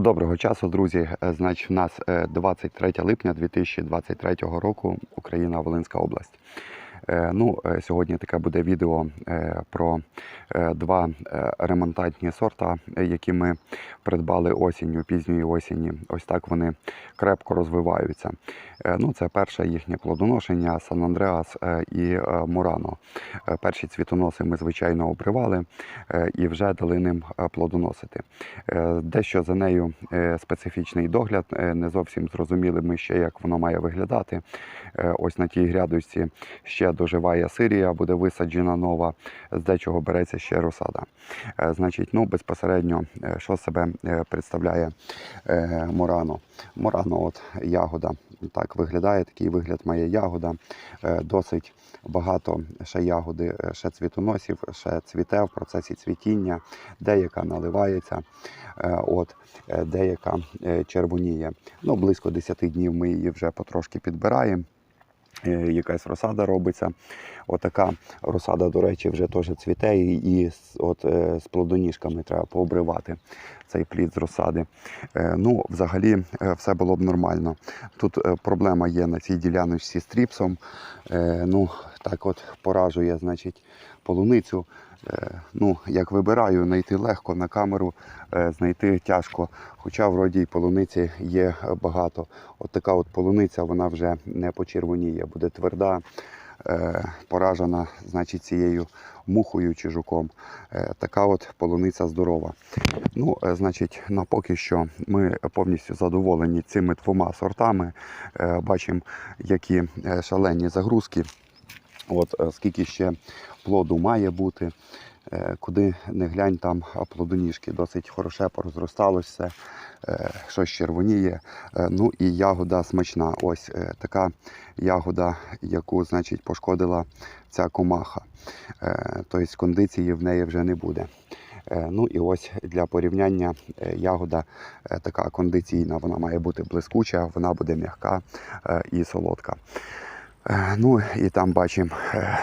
Доброго часу, друзі. Е, Значить, у нас е, 23 липня 2023 року, Україна, Волинська область. Е, Ну, е, сьогодні таке буде відео е, про два ремонтантні сорта, які ми придбали осінню, пізньої осені. Ось так вони крепко розвиваються. Ну, це перше їхнє плодоношення Сан Андреас і Мурано. Перші цвітоноси ми, звичайно, обривали і вже дали ним плодоносити. Дещо за нею специфічний догляд. Не зовсім зрозуміли ми ще, як воно має виглядати. Ось на тій грядочці ще доживає сирія, буде висаджена нова, з дечого береться ще розсада. Е, Значить, ну безпосередньо, е, що себе е, представляє Морано. Морано, от ягода. Так виглядає, такий вигляд має ягода. Досить багато ще ягоди, ще цвітоносів, ще цвіте в процесі цвітіння, деяка наливається, от, деяка червоніє. Ну, близько 10 днів ми її вже потрошки підбираємо. Е, Якась розсада робиться. Отака розсада, до речі, вже теж цвіте, і, і от, е, з плодоніжками треба пообривати цей плід з розсади. Е, Ну, взагалі, е, все було б нормально. Тут е, проблема є на цій діляночці з тріпсом. Е, Ну, так от поражує, значить, полуницю. Е, Ну, як вибираю, знайти легко на камеру, е, знайти тяжко. Хоча вроді й полуниці є багато. От така от полуниця, вона вже не почервоніє, буде тверда, поражена, значить, цією мухою чи жуком. Е, Така от полуниця здорова. Ну, е, значить, на поки що ми повністю задоволені цими двома сортами. Е, Бачимо, які е, шалені загрузки. От е, скільки ще плоду має бути, е, куди не глянь, там плодоніжки досить хороше порозросталось все, е, щось червоніє. Е, Ну і ягода смачна. Ось е, така ягода, яку значить пошкодила ця комаха. Е, Тобто кондиції в неї вже не буде. Е, Ну і ось для порівняння е, ягода е, така кондиційна, вона має бути блискуча, вона буде м'яка е, і солодка. Е, Ну і там бачимо, е,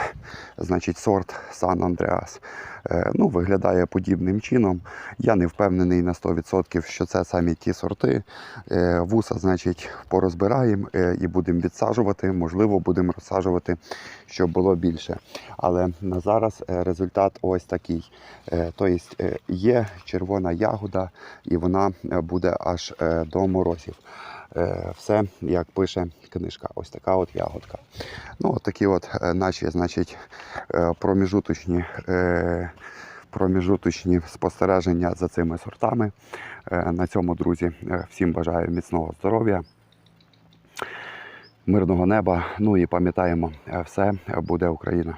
значить, сорт Сан Андреас. Е, Ну, виглядає подібним чином. Я не впевнений на 100%, що це самі ті сорти. Вуса, значить, порозбираємо і будемо відсаджувати. Можливо, будемо розсаджувати, щоб було більше. Але на зараз результат ось такий. Тобто є червона ягода, і вона буде аж до морозів. Е, Все, як пише книжка, ось така от ягодка. Ну, от такі от е, наші, значить, е, проміжуточні, проміжуточні спостереження за цими сортами. На цьому, друзі, всім бажаю міцного здоров'я, мирного неба. Ну і пам'ятаємо, все буде Україна.